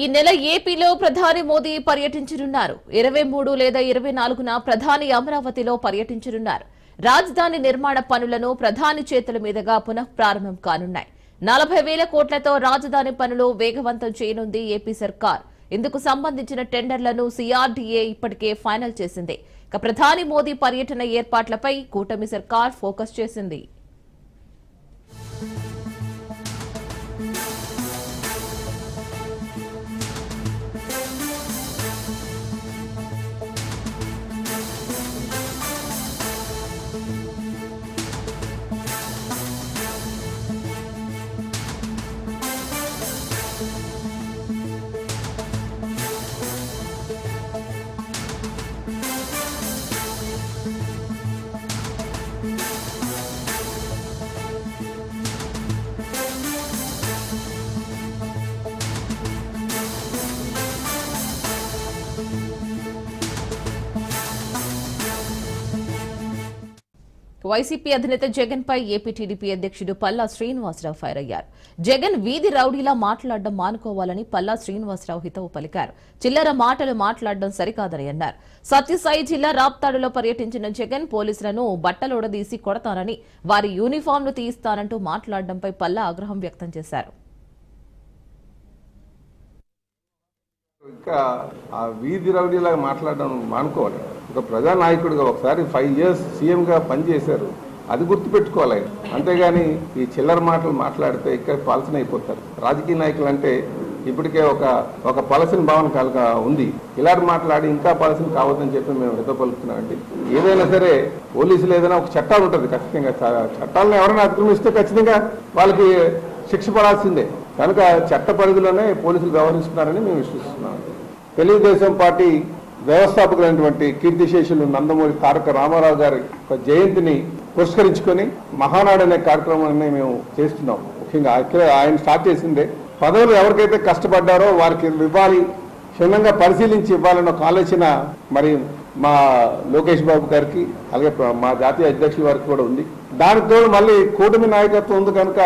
ఈ నెల ఏపీలో ప్రధాని మోదీ పర్యటించనున్నారు. ఇరవై మూడు లేదా ఇరవై నాలుగున ప్రధాని అమరావతిలో పర్యటించనున్నారు. రాజధాని నిర్మాణ పనులను ప్రధాని చేతుల మీదుగా పునః ప్రారంభం కానున్నాయి. నలభై వేల కోట్లతో రాజధాని పనులు వేగవంతం చేయనుంది ఏపీ సర్కార్. ఇందుకు సంబంధించిన టెండర్లను సీఆర్డీఏ ఇప్పటికే ఫైనల్ చేసింది. ఇక ప్రధాని మోదీ పర్యటన ఏర్పాట్లపై కూటమి సర్కార్ ఫోకస్ చేసింది. వైసీపీ అధినేత జగన్ పై ఏపీ టీడీపీ అధ్యక్షుడు పల్లా శ్రీనివాసరావు ఫైర్ అయ్యారు. జగన్ వీధి రౌడీలా మాట్లాడడం మానుకోవాలని పల్లా శ్రీనివాసరావు హితవు పలికారు. చిల్లర మాటలు మాట్లాడడం సరికాదని అన్నారు. సత్యసాయి జిల్లా రాప్తాడులో పర్యటించిన జగన్ పోలీసులను బట్టలోడదీసి కొడతానని వారి యూనిఫామ్లు తీయిస్తానంటూ మాట్లాడడంపై పల్లా ఆగ్రహం వ్యక్తం చేశారు. ఇంకా ఆ వీధి రౌడీలాగా మాట్లాడడం మానుకోవాలి. ఒక ప్రజానాయకుడిగా ఒకసారి ఫైవ్ ఇయర్స్ సీఎంగా పనిచేశారు. అది గుర్తుపెట్టుకోవాలి. ఆయన అంతేగాని ఈ చిల్లర మాటలు మాట్లాడితే ఇక్కడ పాలసన అయిపోతారు రాజకీయ నాయకులు అంటే ఇప్పటికే ఒక ఒక పలసిన భావన కలక ఉంది. ఇలాంటి మాట్లాడి ఇంకా పలసిన కావద్దని చెప్పి మేము హితపలుకుతున్నామండి ఏదైనా సరే పోలీసులు ఏదైనా ఒక చట్టాలు ఉంటుంది ఖచ్చితంగా. చట్టాలను ఎవరైనా అతిక్రమిస్తే ఖచ్చితంగా వాళ్ళకి శిక్ష పడాల్సిందే. కనుక చట్ట పరిధిలోనే పోలీసులు వ్యవహరిస్తున్నారని మేము విశ్వసిస్తున్నాం. తెలుగుదేశం పార్టీ వ్యవస్థాపకులైనటువంటి కీర్తిశేషులు నందమూరి తారక రామారావు గారి ఒక జయంతిని పురస్కరించుకొని మహానాడు అనే కార్యక్రమాన్ని మేము చేస్తున్నాం. ముఖ్యంగా ఆయన స్టార్ట్ చేసిందే. పదవులు ఎవరికైతే కష్టపడ్డారో వారికి ఇవ్వాలి క్షుణ్ణంగా పరిశీలించి ఇవ్వాలన్న ఒక ఆలోచన మరి మా లోకేష్ బాబు గారికి అలాగే మా జాతీయ అధ్యక్షుల వారికి కూడా ఉంది. దానితో మళ్ళీ కూటమి నాయకత్వం ఉంది కనుక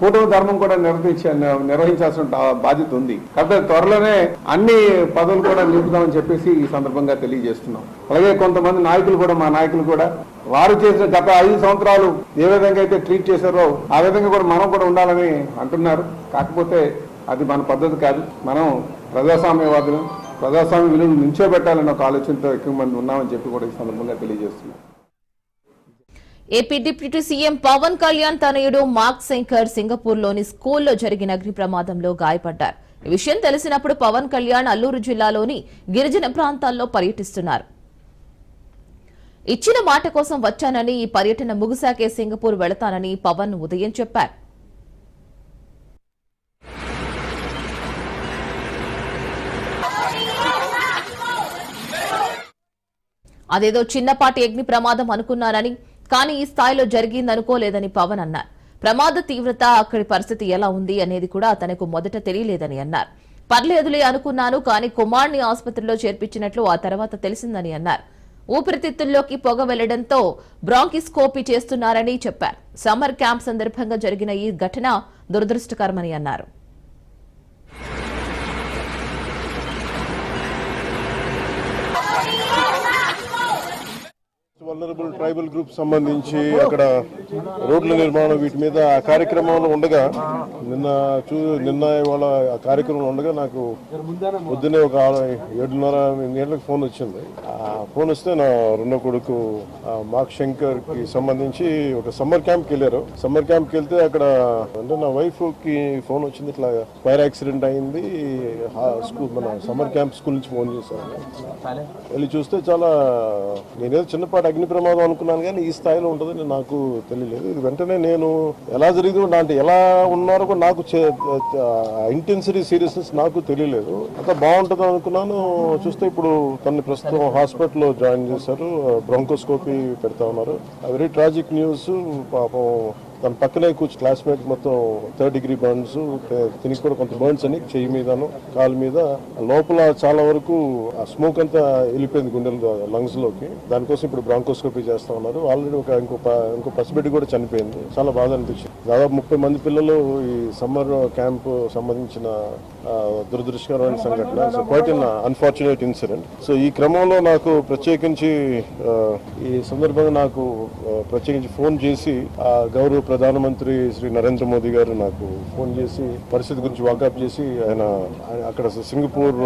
కూటమి ధర్మం కూడా నిర్వహించ నిర్వహించాల్సిన బాధ్యత ఉంది. కాబట్టి త్వరలోనే అన్ని పదవులు కూడా నిలుపుదామని చెప్పేసి ఈ సందర్భంగా తెలియజేస్తున్నాం. అలాగే కొంతమంది నాయకులు కూడా మా నాయకులు కూడా వారు చేసిన గత ఐదు సంవత్సరాలు ఏ విధంగా అయితే ట్రీట్ చేశారో ఆ విధంగా కూడా మనం కూడా ఉండాలని అంటున్నారు. కాకపోతే అది మన పద్ధతి కాదు. మనం ప్రజాస్వామ్యవాదులు. ప్రజాస్వామ్య విలువను నుంచోబెట్టాలన్న ఒక ఆలోచనతో ఎక్కువ మంది ఉన్నామని చెప్పి కూడా ఈ సందర్భంగా తెలియజేస్తున్నాం. AP deputy CM Pawan Kalyan తనయుడు మార్క్ శంకర్ సింగపూర్లోని స్కూల్లో జరిగిన అగ్ని ప్రమాదంలో గాయపడ్డారు. ఈ విషయం తెలిసినప్పుడు పవన్ కళ్యాణ్ అల్లూరు జిల్లాలోని గిరిజన ప్రాంతాల్లో పర్యటిస్తున్నారు. ఇచ్చిన మాట కోసం వచ్చానని ఈ పర్యటన ముగిశాకే సింగపూర్ వెళతానని పవన్ ఉదయం చెప్పారు. అదేదో చిన్నపాటి అగ్ని ప్రమాదం అనుకున్నానని కానీ ఈ స్థాయిలో జరిగిందనుకోలేదని పవన్ అన్నారు. ప్రమాద తీవ్రత అక్కడి పరిస్థితి ఎలా ఉంది అనేది కూడా తనకు మొదట తెలియలేదని అన్నారు. పర్లేదులే అనుకున్నాను కానీ కుమార్ని ఆసుపత్రిలో చేర్పించినట్లు ఆ తర్వాత తెలిసిందని అన్నారు. ఊపిరితిత్తుల్లోకి పొగ వెళ్ళడంతో బ్రాంకిస్కోపీ చేస్తున్నారని చెప్పారు. సమ్మర్ క్యాంప్ సందర్భంగా జరిగిన ఈ ఘటన దురదృష్టకరమని అన్నారు. వల్నరబుల్ ట్రైబల్ గ్రూప్ సంబంధించి అక్కడ రోడ్ల నిర్మాణం వీటి మీద ఆ కార్యక్రమంలో ఉండగా నిన్న చూ నిన్న ఇవాళ ఆ కార్యక్రమం ఉండగా నాకు పొద్దున్నే ఒక ఆరు- ఏడున్నర ఎనిమిది గంటలకు ఫోన్ వచ్చింది. ఆ ఫోన్ వస్తే నా రెండో కొడుకు ఆ మార్క్ శంకర్కి సంబంధించి ఒక సమ్మర్ క్యాంప్కి వెళ్ళారు. సమ్మర్ క్యాంప్కి వెళ్తే అక్కడ అంటే నా వైఫ్కి ఫోన్ వచ్చింది ఇట్లా ఫైర్ యాక్సిడెంట్ అయింది స్కూల్ మన సమ్మర్ క్యాంప్ స్కూల్ నుంచి ఫోన్ చేశాను. వెళ్ళి చూస్తే చాలా నేనేదో చిన్నపాటి అగ్ని ప్రమాదం అనుకున్నాను కానీ ఈ స్థాయిలో ఉంటుందని నాకు తెలియలేదు. ఇది వెంటనే నేను ఎలా జరిగిందో అంటే ఎలా ఉన్నారో కూడా నాకు ఇంటెన్సిటీ సీరియస్నెస్ నాకు తెలియలేదు. అంత బాగుంటుంది అనుకున్నాను. చూస్తే ఇప్పుడు తనని ప్రస్తుతం హాస్పిటల్లో జాయిన్ చేశారు. బ్రోంకోస్కోపీ పెడతా ఉన్నారు. వెరీ ట్రాజిక్ న్యూస్ పాపం దాని పక్కనే కూర్చు క్లాస్మేట్ మొత్తం థర్డ్ డిగ్రీ బర్న్స్ తిని కూడా కొంత బర్న్స్ అని చెయ్యి మీదను కాలు మీద. లోపల చాలా వరకు ఆ స్మోక్ అంతా వెళ్ళిపోయింది గుండెల లంగ్స్లోకి. దానికోసం ఇప్పుడు బ్రాంకోస్కోపీ చేస్తా ఉన్నారు. ఆల్రెడీ ఒక ఇంకో ప- ఇంకో పసిబిడ్డ కూడా చనిపోయింది. చాలా బాధ అనిపించింది. దాదాపు ముప్పై మంది పిల్లలు ఈ సమ్మర్ క్యాంప్ సంబంధించిన దురదృష్టకరమైన సంఘటన. So quite in unfortunate incident so ఈ క్రమంలో నాకు ప్రత్యేకించి ఈ సందర్భంగా నాకు ప్రత్యేకించి ఫోన్ చేసి ఆ, గౌరవ ప్రధానమంత్రి శ్రీ నరేంద్ర మోదీ గారు నాకు ఫోన్ చేసి పరిస్థితి గురించి వాకప్ చేసి ఆయన అక్కడ సింగపూర్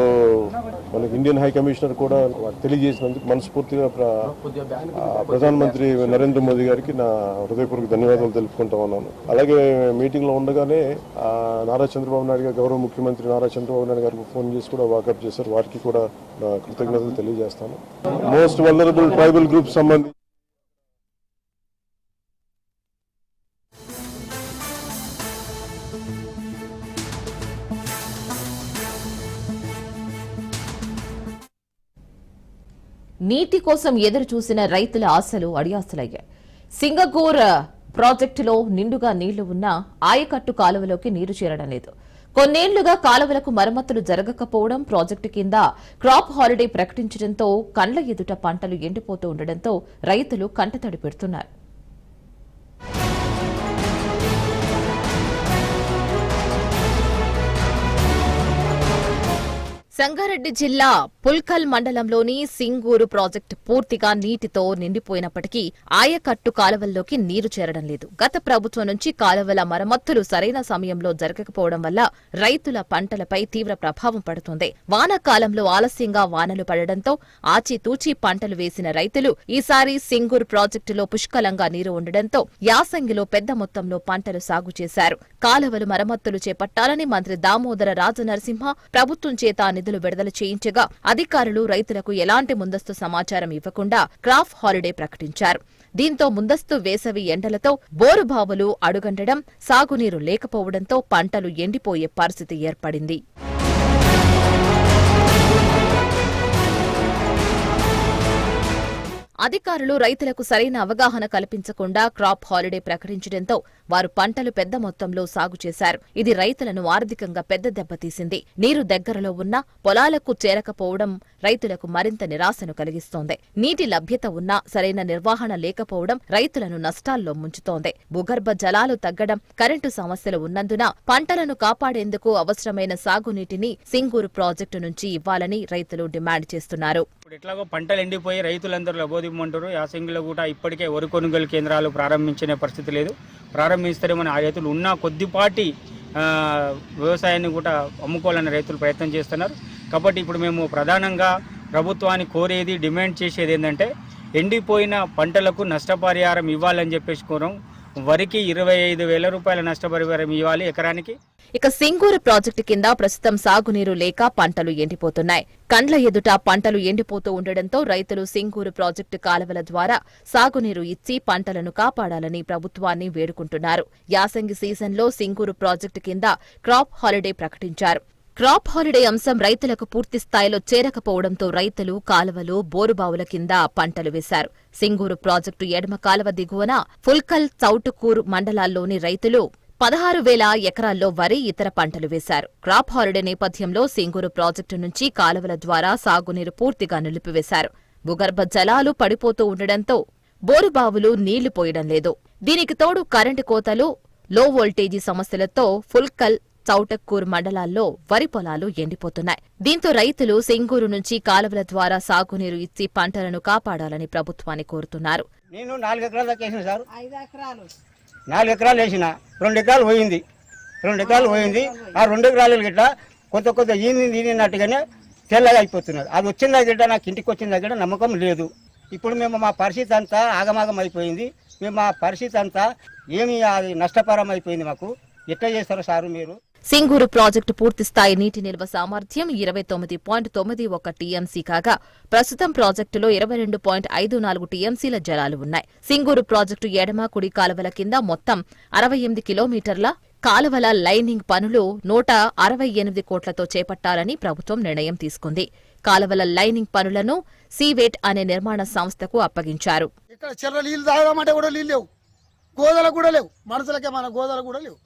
మనకి ఇండియన్ హై కమిషనర్ కూడా తెలియజేసినందుకు మనస్ఫూర్తిగా ప్ర- ప్రధానమంత్రి నరేంద్ర మోదీ గారికి నా హృదయపూర్వక ధన్యవాదాలు తెలుపుకుంటా ఉన్నాను. అలాగే మీటింగ్లో ఉండగానే నారా చంద్రబాబు నాయుడు గారు గౌరవ ముఖ్యమంత్రి నారా చంద్రబాబు నాయుడు గారికి ఫోన్ చేసి కూడా వాకప్ చేశారు. వారికి కూడా నా కృతజ్ఞతలు తెలియజేస్తాను. మోస్ట్ వలరబుల్ ట్రైబల్ గ్రూప్ సంబంధించి నీటి కోసం ఎదురు చూసిన రైతుల ఆశలు అడియాసలయ్యాయి సింగపూర్ ప్రాజెక్టులో నిండుగా నీళ్ళు ఉన్నా ఆయకట్టు కాలువలోకి నీరు చేరడం లేదు. కొన్నేళ్ళుగా కాలువలకు మరమ్మతులు జరగకపోవడం ప్రాజెక్టు కింద క్రాప్ హాలిడే ప్రకటించడంతో కండ్ల ఎదుట పంటలు ఎండిపోతూ ఉండడంతో రైతులు కంటతడి పెడుతున్నారు. సంగారెడ్డి జిల్లా పుల్కల్ మండలంలోని సింగూరు ప్రాజెక్టు పూర్తిగా నీటితో నిండిపోయినప్పటికీ ఆయకట్టు కాలువల్లోకి నీరు చేరడం లేదు. గత ప్రభుత్వం నుంచి కాలువల మరమ్మతులు సరైన సమయంలో జరగకపోవడం వల్ల రైతుల పంటలపై తీవ్ర ప్రభావం పడుతుంది. వానాకాలంలో ఆలస్యంగా వానలు పడడంతో ఆచితూచి పంటలు వేసిన రైతులు ఈసారి సింగూరు ప్రాజెక్టులో పుష్కలంగా నీరు ఉండడంతో యాసంగిలో పెద్ద మొత్తంలో పంటలు సాగు చేశారు. కాలువలు మరమ్మతులు చేపట్టాలని మంత్రి దామోదర రాజనరసింహ ప్రభుత్వం చేత నిధులు విడుదల చేయించగా అధికారులు రైతులకు ఎలాంటి ముందస్తు సమాచారం ఇవ్వకుండా క్రాప్ హాలిడే ప్రకటించారు. దీంతో ముందస్తు వేసవి ఎండలతో బోరుబావులు అడుగంటడం సాగునీరు లేకపోవడంతో పంటలు ఎండిపోయే పరిస్థితి ఏర్పడింది. అధికారులు రైతులకు సరైన అవగాహన కల్పించకుండా క్రాప్ హాలిడే ప్రకటించడంతో వారు పంటలు పెద్ద మొత్తంలో సాగు చేశారు. ఇది రైతులను ఆర్థికంగా పెద్ద దెబ్బతీసింది నీరు దగ్గరలో ఉన్నా పొలాలకు చేరకపోవడం రైతులకు మరింత నిరాశను కలిగిస్తోంది. నీటి లభ్యత ఉన్నా సరైన నిర్వహణ లేకపోవడం రైతులను నష్టాల్లో ముంచుతోంది. భూగర్భ జలాలు తగ్గడం కరెంటు సమస్యలు ఉన్నందున పంటలను కాపాడేందుకు అవసరమైన సాగునీటిని సింగూరు ప్రాజెక్టు నుంచి ఇవ్వాలని రైతులు డిమాండ్ చేస్తున్నారు. ఇప్పుడు ఎట్లాగో పంటలు ఎండిపోయి రైతులందరూ లబోదిమ్మంటారు యాసంగిలో కూడా ఇప్పటికే వరి కొనుగోలు కేంద్రాలు ప్రారంభించనే పరిస్థితి లేదు. ప్రారంభిస్తారేమని ఆ రైతులు ఉన్న కొద్దిపాటి వ్యవసాయాన్ని కూడా అమ్ముకోవాలని రైతులు ప్రయత్నం చేస్తున్నారు. కాబట్టి ఇప్పుడు మేము ప్రధానంగా ప్రభుత్వాన్ని కోరేది డిమాండ్ చేసేది ఏంటంటే ఎండిపోయిన పంటలకు నష్టపరిహారం ఇవ్వాలని చెప్పేసి కోరం. వరికి ఇరవై ఐదు వేల రూపాయల నష్టపరిహారం ఇవ్వాలి ఎకరానికి. ఇక సింగూరు ప్రాజెక్టు కింద ప్రస్తుతం సాగునీరు లేక పంటలు ఎండిపోతున్నాయి. కండ్ల ఎదుట పంటలు ఎండిపోతూ ఉండడంతో రైతులు సింగూరు ప్రాజెక్టు కాలువల ద్వారా సాగునీరు ఇచ్చి పంటలను కాపాడాలని ప్రభుత్వాన్ని వేడుకుంటున్నారు. యాసంగి సీజన్లో సింగూరు ప్రాజెక్టు కింద క్రాప్ హాలిడే ప్రకటించారు. క్రాప్ హాలిడే అంశం రైతులకు పూర్తి స్థాయిలో చేరకపోవడంతో రైతులు కాలువలు బోరుబావుల కింద పంటలు వేశారు. సింగూరు ప్రాజెక్టు ఎడమ కాలువ దిగువన ఫుల్కల్ చౌటుకూరు మండలాల్లోని రైతులు పదహారు వేల ఎకరాల్లో వరి ఇతర పంటలు వేశారు. క్రాప్ హాలిడే నేపథ్యంలో సింగూరు ప్రాజెక్టు నుంచి కాలువల ద్వారా సాగునీరు పూర్తిగా నిలిపివేశారు. భూగర్భ జలాలు పడిపోతూ ఉండడంతో బోరుబావులు నీళ్ళు పోయడం లేదు. దీనికి తోడు కరెంటు కోతలు లో వోల్టేజీ సమస్యలతో ఫుల్కల్ చౌటక్కూర్ మండలాల్లో వరి పొలాలు ఎండిపోతున్నాయి. దీంతో రైతులు సింగూరు నుంచి కాలువల ద్వారా సాగునీరు ఇచ్చి పంటలను కాపాడాలని ప్రభుత్వాన్ని కోరుతున్నారు. నేను నాలుగు ఎకరాల దాకా వేసిన సార్. ఐదు ఎకరాలు. నాలుగు ఎకరాలు వేసిన. రెండు ఎకరాలు పోయింది. రెండు ఎకరాలు పోయింది. ఆ రెండు ఎకరాలు గిట్ట కొంత కొంత ఈని ఈనినట్టుగానే తెల్లగా అయిపోతున్నారు అది వచ్చిన దగ్గర నాకు ఇంటికి వచ్చిన దగ్గర నమ్మకం లేదు. ఇప్పుడు మేము మా పరిస్థితి అంతా ఆగమాగం అయిపోయింది. మేము మా పరిస్థితి అంతా ఏమి అది నష్టపరం అయిపోయింది మాకు. ఎట్లా చేస్తారో సారు మీరు? సింగూరు ప్రాజెక్టు పూర్తి స్థాయి నీటి నిల్వ సామర్థ్యం ఇరవై తొమ్మిది పాయింట్ తొమ్మిది ఒక టీఎంసీ కాగా ప్రస్తుతం ప్రాజెక్టులో ఇరవై రెండు పాయింట్ ఐదు నాలుగు టీఎంసీల జలాలు ఉన్నాయి. సింగూరు ప్రాజెక్టు ఎడమ కుడి కాలువల కింద మొత్తం అరవై ఎనిమిది కిలోమీటర్ల కాలువల లైనింగ్ పనులు నూట అరవై ఎనిమిది కోట్లతో చేపట్టాలని ప్రభుత్వం నిర్ణయం తీసుకుంది. కాలువల లైనింగ్ పనులను సీవేట్ అనే నిర్మాణ సంస్థకు అప్పగించారు. ఇక్కడ చెర్ర నీళ్ళు తాగమంటే కూడా నీళ్ళు లేవు. గోదలు కూడా లేవు. మనుషులకే మన గోదలు కూడా లేవు.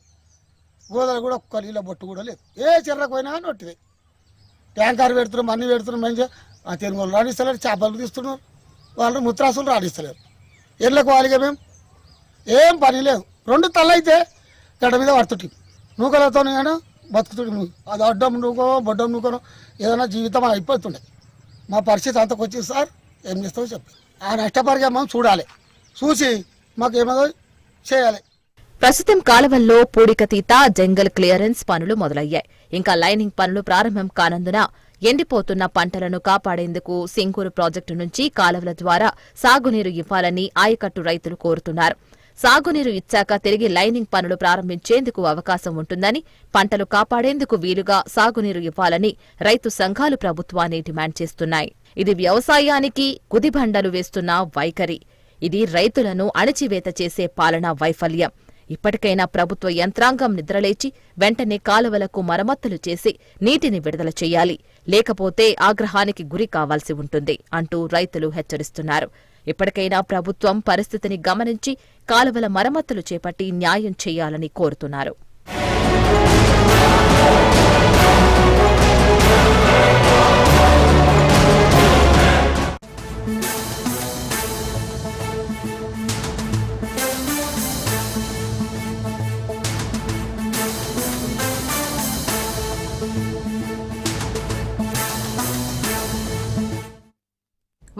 గోదలు కూడా ఒక్క నీళ్ళ బొట్టు కూడా లేదు. ఏ చెర్రకు పోయినా కానీ ఒట్టిదే. ట్యాంకర్ పెడుతున్నాం అన్ని పెడుతున్నాం మంచిగా. ఆ తెలుగు వాళ్ళు రాణిస్తలేరు చేపలు తీస్తున్నారు. వాళ్ళు ముత్రాసులు రాణిస్తలేరు. ఎళ్ళకు వాళ్ళగా మేము. ఏం పని లేదు. రెండు తల్ల గడ్డ మీద పడుతుంటి నూకలతో నేను బతుకుతుండే అది అడ్డం నూకో బొడ్డం నూకో ఏదైనా జీవితం అయిపోతుండే. మా పరిస్థితి అంతకు వచ్చింది సార్ ఏం చేస్తావో చెప్పి. ఆ నష్టపరిగా చూడాలి. చూసి మాకు ఏమో చేయాలి. ప్రస్తుతం కాలవల్లో పూడికతీత జంగల్ క్లియరెన్స్ పనులు మొదలయ్యాయి. ఇంకా లైనింగ్ పనులు ప్రారంభం కానందున ఎండిపోతున్న పంటలను కాపాడేందుకు సింగూరు ప్రాజెక్టు నుంచి కాలువల ద్వారా సాగునీరు ఇవ్వాలని ఆయకట్టు రైతులు కోరుతున్నారు. సాగునీరు ఇచ్చాక తిరిగి లైనింగ్ పనులు ప్రారంభించేందుకు అవకాశం ఉంటుందని పంటలు కాపాడేందుకు వీలుగా సాగునీరు ఇవ్వాలని రైతు సంఘాలు ప్రభుత్వాన్ని డిమాండ్ చేస్తున్నాయి. ఇది వ్యవసాయానికి కుదిబండలు వేస్తున్న వైఖరి. ఇది రైతులను అణచివేత చేసే పాలనా వైఫల్యం. ఇప్పటికైనా ప్రభుత్వ యంత్రాంగం నిద్రలేచి వెంటనే కాలువలకు మరమ్మతులు చేసి నీటిని విడుదల చేయాలి. లేకపోతే ఆగ్రహానికి గురి కావాల్సి ఉంటుంది అంటూ రైతులు హెచ్చరిస్తున్నారు. ఇప్పటికైనా ప్రభుత్వం పరిస్థితిని గమనించి కాలువల మరమ్మతులు చేపట్టి న్యాయం చేయాలని కోరుతున్నారు.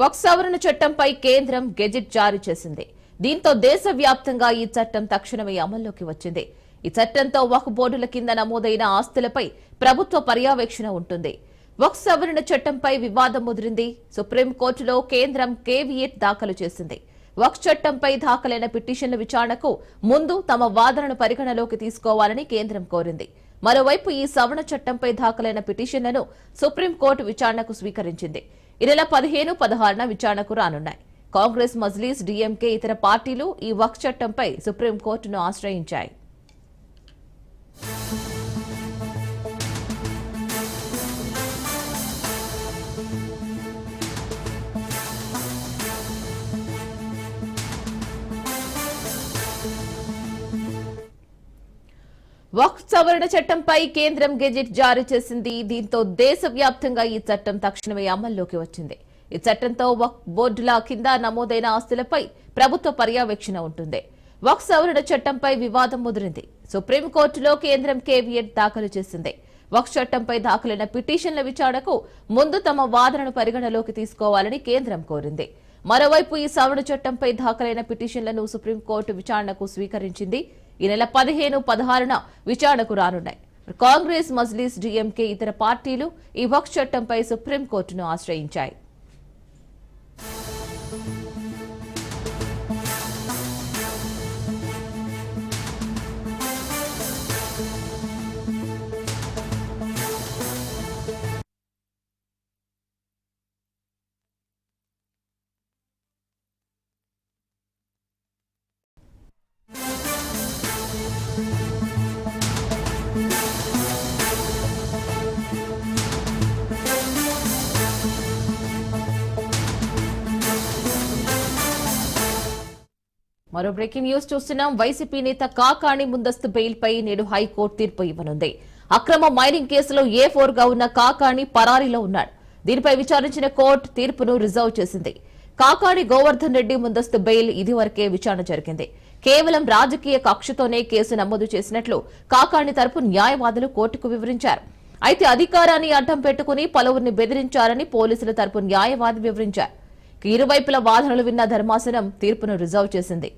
వక్ సవరణ చట్టంపై కేంద్రం గెజిట్ జారీ చేసింది. దీంతో దేశవ్యాప్తంగా ఈ చట్టం తక్షణమే అమల్లోకి వచ్చింది. ఈ చట్టంతో వక్ బోర్డుల కింద నమోదైన ఆస్తులపై ప్రభుత్వ పర్యవేక్షణ ఉంటుంది. వక్ సవరణ చట్టంపై వివాదం ముదిరింది. సుప్రీంకోర్టులో కేంద్రం కేవీఎట్ దాఖలు చేసింది. వక్ చట్టంపై దాఖలైన పిటిషన్ల విచారణకు ముందు తమ వాదనను పరిగణలోకి తీసుకోవాలని కేంద్రం కోరింది. మరోవైపు ఈ సవరణ చట్టంపై దాఖలైన పిటిషన్లను సుప్రీంకోర్టు విచారణకు స్వీకరించింది. ఈ నెల పదిహేను పదహారున విచారణకు రానున్నాయి. కాంగ్రెస్ మజ్లీస్ డీఎంకే ఇతర పార్టీలు ఈ వక్ చట్టంపై సుప్రీంకోర్టును ఆశ్రయించాయి. వక్ఫ్ సవరణ చట్టంపై కేంద్రం గెజెట్ జారీ చేసింది. దీంతో దేశవ్యాప్తంగా ఈ చట్టం తక్షణమే అమల్లోకి వచ్చింది. ఈ చట్టంతో వక్ఫ్ బోర్డుల కింద నమోదైన ఆస్తులపై ప్రభుత్వ పర్యవేక్షణ ఉంటుంది. వక్ఫ్ సవరణ చట్టంపై వివాదం ముదిరింది. సుప్రీంకోర్టులో కేంద్రం కేవీఎట్ దాఖలు చేసింది. వక్ఫ్ చట్టంపై దాఖలైన పిటిషన్ల విచారణకు ముందు తమ వాదనను పరిగణలోకి తీసుకోవాలని కేంద్రం కోరింది. మరోవైపు ఈ సవరణ చట్టంపై దాఖలైన పిటిషన్లను సుప్రీంకోర్టు విచారణకు స్వీకరించింది. ఈ నెల పదిహేను పదహారున విచారణకు రానున్నాయి. కాంగ్రెస్ మజ్లీస్ డీఎంకే ఇతర పార్టీలు ఈ వక్ చట్టంపై సుప్రీంకోర్టును ఆశ్రయించాయి. మరో బ్రేకింగ్ న్యూస్ చూస్తున్నాం. వైసీపీ నేత కాకాణి ముందస్తు బెయిల్ పై నేడు హైకోర్టు తీర్పు ఇవ్వనుంది. అక్రమ మైనింగ్ కేసులో ఏ ఫోర్గా ఉన్న కాకాణి పరారీలో ఉన్నాడు. దీనిపై విచారించిన కోర్టు తీర్పును రిజర్వ్ చేసింది. కాకాణి గోవర్ధన్ రెడ్డి ముందస్తు బెయిల్ ఇదివరకే విచారణ జరిగింది. కేవలం రాజకీయ కక్షతోనే కేసు నమోదు చేసినట్లు కాకాణి తరపు న్యాయవాదులు కోర్టుకు వివరించారు. అయితే అధికారాన్ని అడ్డం పెట్టుకుని పలువురిని బెదిరించారని పోలీసుల తరపు న్యాయవాది వివరించారు. ఇరువైపుల వాదనలు విన్న ధర్మాసనం తీర్పును రిజర్వ్ చేసింది.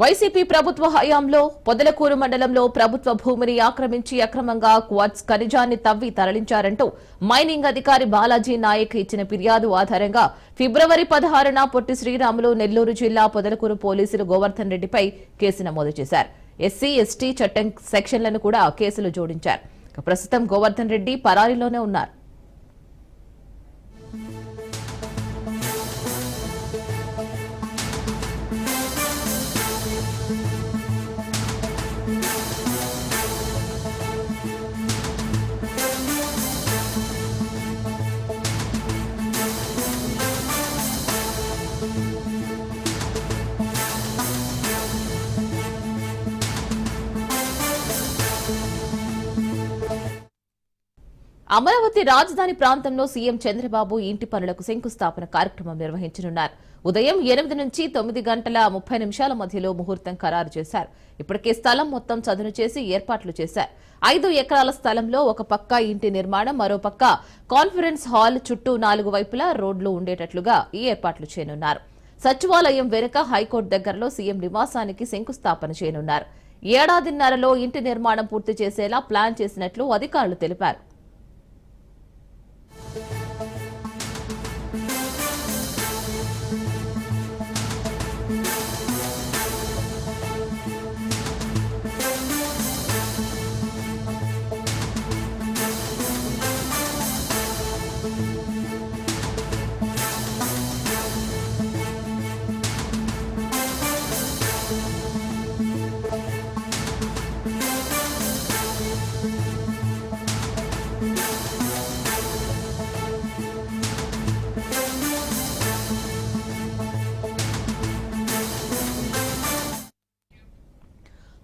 వైసీపీ ప్రభుత్వ హయాంలో పొదలకూరు మండలంలో ప్రభుత్వ భూమిని ఆక్రమించి అక్రమంగా క్వార్ట్స్ ఖనిజాన్ని తవ్వి తరలించారంటూ మైనింగ్ అధికారి బాలాజీ నాయక్ ఇచ్చిన ఫిర్యాదు ఆధారంగా ఫిబ్రవరి పదహారున పొట్టి శ్రీరాములు నెల్లూరు జిల్లా పొదలకూరు పోలీసులు గోవర్ధన్ రెడ్డిపై కేసు నమోదు చేశారు. ఎస్సీ ఎస్టీ చట్టం సెక్షన్లను కూడా కేసులు జోడించారు. ప్రస్తుతం గోవర్ధన్ రెడ్డి పరారీలోనే ఉన్నారు. అమరావతి రాజధాని ప్రాంతంలో సీఎం చంద్రబాబు ఇంటి పనులకు శంకుస్థాపన కార్యక్రమం నిర్వహించనున్నారు. ఉదయం ఎనిమిది నుంచి తొమ్మిది గంటల ముప్పై నిమిషాల మధ్యలో ముహూర్తం ఖరారు చేశారు. ఇప్పటికే స్థలం మొత్తం చదును చేసి ఏర్పాట్లు చేశారు. ఐదు ఎకరాల స్థలంలో ఒక పక్క ఇంటి నిర్మాణం మరో పక్క కాన్ఫరెన్స్ హాల్ చుట్టూ నాలుగు వైపులా రోడ్లు ఉండేటట్లుగా ఈ ఏర్పాట్లు చేయనున్నారు. సచివాలయం వెనుక హైకోర్టు దగ్గరలో సీఎం నివాసానికి శంకుస్థాపన చేయనున్నారు. ఏడాదిన్నరలో ఇంటి నిర్మాణం పూర్తి చేసేలా ప్లాన్ చేసినట్లు అధికారులు తెలిపారు.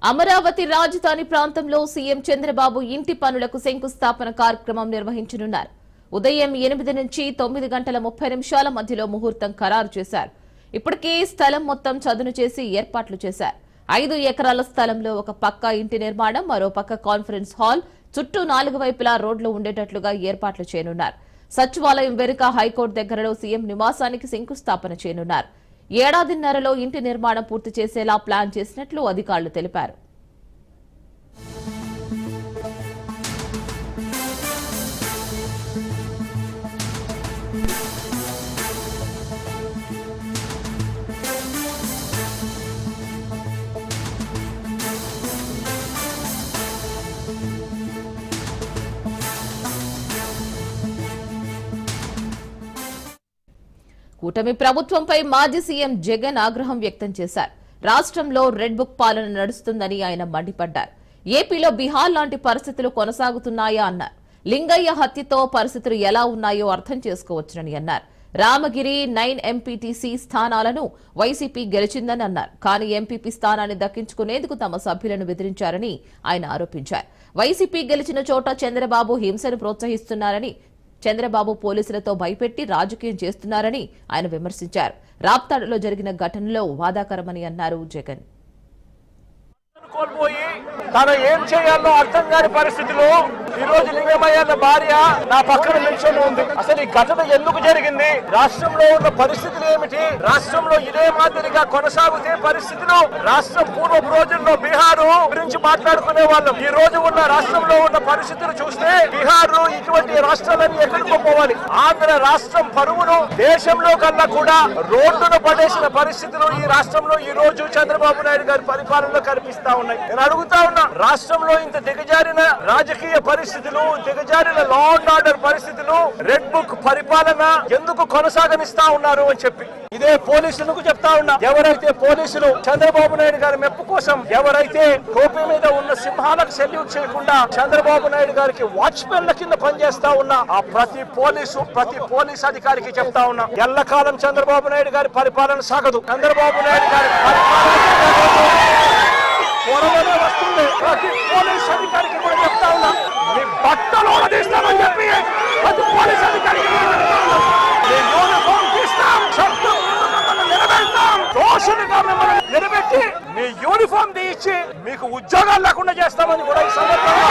అమరావతి రాజధాని ప్రాంతంలో సీఎం చంద్రబాబు ఇంటి పనులకు శంకుస్థాపన కార్యక్రమం నిర్వహించనున్నారు. ఉదయం ఎనిమిది నుంచి తొమ్మిది గంటల ముప్పై నిమిషాల మధ్యలో ముహూర్తం ఖరారు చేశారు. ఇప్పటికే స్థలం మొత్తం చదును చేసి ఏర్పాట్లు చేశారు. ఐదు ఎకరాల స్థలంలో ఒక పక్క ఇంటి నిర్మాణం మరో పక్క కాన్ఫరెన్స్ హాల్ చుట్టూ నాలుగు వైపులా రోడ్లు ఉండేటట్లుగా ఏర్పాట్లు చేయనున్నారు. సచివాలయం వెనుక హైకోర్టు దగ్గరలో సీఎం నివాసానికి శంకుస్థాపన చేయనున్నారు. ఏడాదిన్నరలో ఇంటి నిర్మాణం పూర్తి చేసేలా ప్లాన్ చేసినట్లు అధికారులు తెలిపారు. కూటమి ప్రభుత్వంపై మాజీ సీఎం జగన్ ఆగ్రహం వ్యక్తం చేశారు. రాష్ట్రంలో రెడ్ బుక్ పాలన నడుస్తుందని ఆయన మండిపడ్డారు. ఏపీలో బీహార్ లాంటి పరిస్థితులు కొనసాగుతున్నాయా అన్నారు. లింగయ్య హత్యతో పరిస్థితులు ఎలా ఉన్నాయో అర్థం చేసుకోవచ్చునని అన్నారు. రామగిరి నైన్ ఎంపీటీసీ స్థానాలను వైసీపీ గెలిచిందని అన్నారు. కానీ ఎంపీపీ స్థానాన్ని దక్కించుకునేందుకు తమ సభ్యులను బెదిరించారని ఆయన ఆరోపించారు. వైసీపీ గెలిచిన చోట చంద్రబాబు హింసను ప్రోత్సహిస్తున్నారని చంద్రబాబు పోలీసులతో భయపెట్టి రాజకీయం చేస్తున్నారని ఆయన విమర్శించారు. రాప్తాడులో జరిగిన ఘటనలో వాదాకరమని అన్నారు జగన్. తను ఏం చేయాలో అర్థం కాని పరిస్థితిలో ఈ రోజు లింగమయ్యన్న భార్య నా పక్కన నిల్చొని ఉంది. అసలు ఈ ఘటన ఎందుకు జరిగింది? రాష్ట్రంలో ఉన్న పరిస్థితులు ఏమిటి? రాష్ట్రంలో ఇదే మాదిరిగా కొనసాగుతే పరిస్థితులు? రాష్ట్రం పూర్వపు రోజుల్లో బీహార్ గురించి మాట్లాడుకునే వాళ్ళం. ఈ రోజు ఉన్న రాష్ట్రంలో ఉన్న పరిస్థితులు చూస్తే బీహార్ ఇటువంటి రాష్ట్రాలన్నీ ఎక్కడికి పోవాలి. ఆంధ్ర రాష్ట్రం పరువును దేశంలో కన్నా కూడా రోడ్డును పడేసిన పరిస్థితులు ఈ రాష్ట్రంలో ఈ రోజు చంద్రబాబు నాయుడు గారి పరిపాలనలో కనిపిస్తా ఉన్నాయి. నేను అడుగుతా ఉన్నా రాష్ట్రంలో ఇంత దిగజారిన రాజకీయ పరిస్థితి పరిస్థితులు దిగజారిన లా అండ్ ఆర్డర్ పరిస్థితులు రెడ్ బుక్ పరిపాలన ఎందుకు కొనసాగనిస్తా ఉన్నారు అని చెప్పి. ఇదే పోలీసులకు చెప్తా ఉన్నా. ఎవరైతే పోలీసులు చంద్రబాబు నాయుడు గారి మెప్పు కోసం ఎవరైతే టోపీ మీద ఉన్న సింహాలకు సెల్యూట్ చేయకుండా చంద్రబాబు నాయుడు గారికి వాచ్మెన్ల కింద పనిచేస్తా ఉన్నా ఆ ప్రతి పోలీసు ప్రతి పోలీస్ అధికారికి చెప్తా ఉన్నా ఎల్లకాలం చంద్రబాబు నాయుడు గారి పరిపాలన సాగదు. చంద్రబాబు నాయుడు గారి పరిపాలన వస్తుంది. ప్రతి పోలీస్ అధికారికి కూడా చెప్తా ఉన్నా. బట్టలు తీస్తామని చెప్పి ప్రతి పోలీస్ అధికారికి కూడా దోషులుగా మిమ్మల్ని నిలబెట్టి మీ యూనిఫామ్ తీయించి మీకు ఉద్యోగాలు లేకుండా చేస్తామని కూడా ఈ సందర్భంగా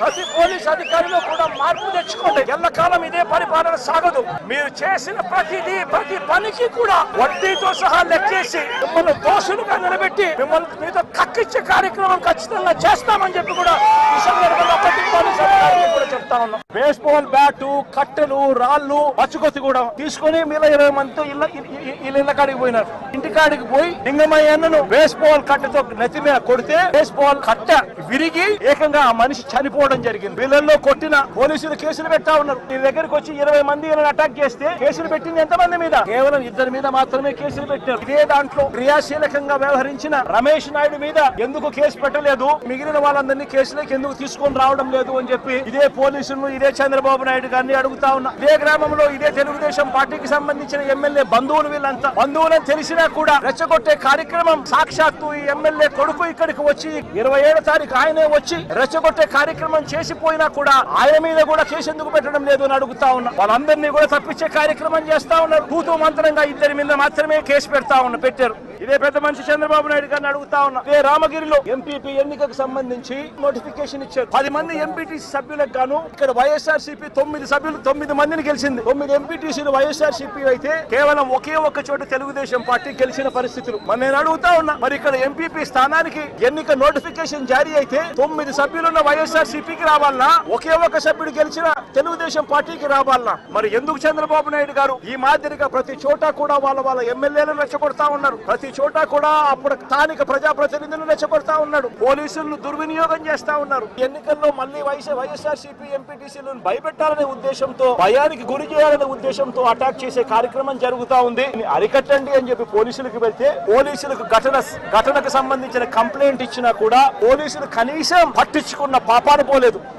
ప్రతి పోలీస్ అధికారిలో కూడా మార్పు తెచ్చుకోండి ఎల్లకాలం ఇదే పరిపాలన సాగదు. మీరు చేసిన ప్రతిదీ ప్రతి పనికి కూడా వడ్డీతో సహా లెక్కేసి మిమ్మల్ని దోషులుగా నిలబెట్టి మిమ్మల్ని మీతో కక్కిచ్చే కార్యక్రమం ఖచ్చితంగా చేస్తామని చెప్పి కూడా ఈ సందర్భంగా ప్రతి పోలీస్ అధికారికి కూడా చెప్తా ఉన్నాం. బేస్బాల్ బ్యాటు కట్టెలు రాళ్ళు పచ్చుకొత్తి కూడా తీసుకొని మీలో ఇరవై మందితో ఇళ్ళ వీళ్ళ ఇళ్ళ కాడికి పోయినారు. ఇంటి కాడికి పోయి లింగమయ్యను బేస్బాల్ కట్టెతో నెత్తి మీద కొడితే బేస్బాల్ కట్ట విరిగి ఏకంగా ఆ మనిషి చనిపోవడం జరిగింది. వీళ్ళల్లో కొట్టిన పోలీసులు కేసులు పెట్టా ఉన్నారు. ఈ దగ్గరికి వచ్చి ఇరవై మంది అటాక్ చేస్తే కేసులు పెట్టింది ఎంత మంది మీద? కేవలం ఇద్దరి మీద మాత్రమే కేసులు పెట్టారు. ఇదే దాంట్లో క్రియాశీలకంగా వ్యవహరించిన రమేష్ నాయుడు మీద ఎందుకు కేసు పెట్టలేదు? మిగిలిన వాళ్ళందరినీ కేసులోకి ఎందుకు తీసుకొని రావడం లేదు అని చెప్పి ఇదే పోలీసులను ఇదే చంద్రబాబు నాయుడు గారిని అడుగుతా ఉన్నా. ఇదే గ్రామంలో ఇదే తెలుగుదేశం పార్టీకి సంబంధించిన ఎమ్మెల్యే బంధువులు వీళ్ళంతా. బంధువులని తెలిసినా కూడా రెచ్చగొట్టే కార్యక్రమం సాక్షాత్తు ఈ ఎమ్మెల్యే కొడుకు ఇక్కడికి వచ్చి ఇరవై ఏడో తారీఖు ఆయనే వచ్చి రెచ్చగొట్టే కార్యక్రమం చేసిపోయినా కూడా ఆయన మీద కూడా కేసు ఎందుకు పెట్టడం లేదు అని అడుగుతా ఉన్నా. వాళ్ళందరినీ కూడా తప్పించే కార్యక్రమం చేస్తా ఉన్నారు. కూతు మంత్రంగా ఇద్దరి మీద మాత్రమే కేసు పెడతా ఉన్నా పెట్టారు. ఇదే పెద్ద మనిషి చంద్రబాబు నాయుడు గారిని అడుగుతా ఉన్నా. ఇదే రామగిరిలో ఎంపీపీ ఎన్నికకు సంబంధించి నోటిఫికేషన్ ఇచ్చారు. పది మంది ఎంపీటీసీ సభ్యులకు గాను ఇక్కడ వైఎస్ఆర్ సిపి తొమ్మిది సభ్యులు తొమ్మిది మందిని గెలిచింది. తొమ్మిది ఎంపీటీసీలు వైఎస్ఆర్ సిపి అయితే కేవలం ఒకే ఒక్క చోట తెలుగుదేశం పార్టీ గెలిచిన పరిస్థితులు. మరి నేను అడుగుతా ఉన్నా మరి ఇక్కడ ఎంపీపీ స్థానానికి ఎన్నిక నోటిఫికేషన్ జారీ అయితే తొమ్మిది సభ్యులున్న వైఎస్ఆర్ సిపికి రావాలనా? ఒకే ఒక్క సభ్యుడు గెలిచిన తెలుగుదేశం పార్టీకి రావాలనా? మరి ఎందుకు చంద్రబాబు నాయుడు గారు ఈ మాదిరిగా ప్రతి చోట కూడా వాళ్ళ వాళ్ళ ఎమ్మెల్యేలను రెచ్చగొడతా ఉన్నారు? ప్రతి చోట కూడా అప్పుడు స్థానిక ప్రజాప్రతినిధులను రెచ్చగొడతా ఉన్నాడు. పోలీసులను దుర్వినియోగం చేస్తా ఉన్నారు. ఎన్నికల్లో మళ్ళీ వైఎస్ వైఎస్ఆర్ సిపి ఎంపీటీసీలను భయపెట్టాలనే ఉద్దేశంతో భయానికి గురి చేయాలనే ఉద్దేశంతో అటాక్ చేసే కార్యక్రమం జరుగుతా ఉంది. అరికట్టండి అని చెప్పి పోలీసులకు వెళ్తే పోలీసులకు ఘటన ఘటనకు సంబంధించిన కంప్లైంట్ ఇచ్చినా కూడా పోలీసులు కనీసం పట్టించుకున్న పాపాను kabul edin.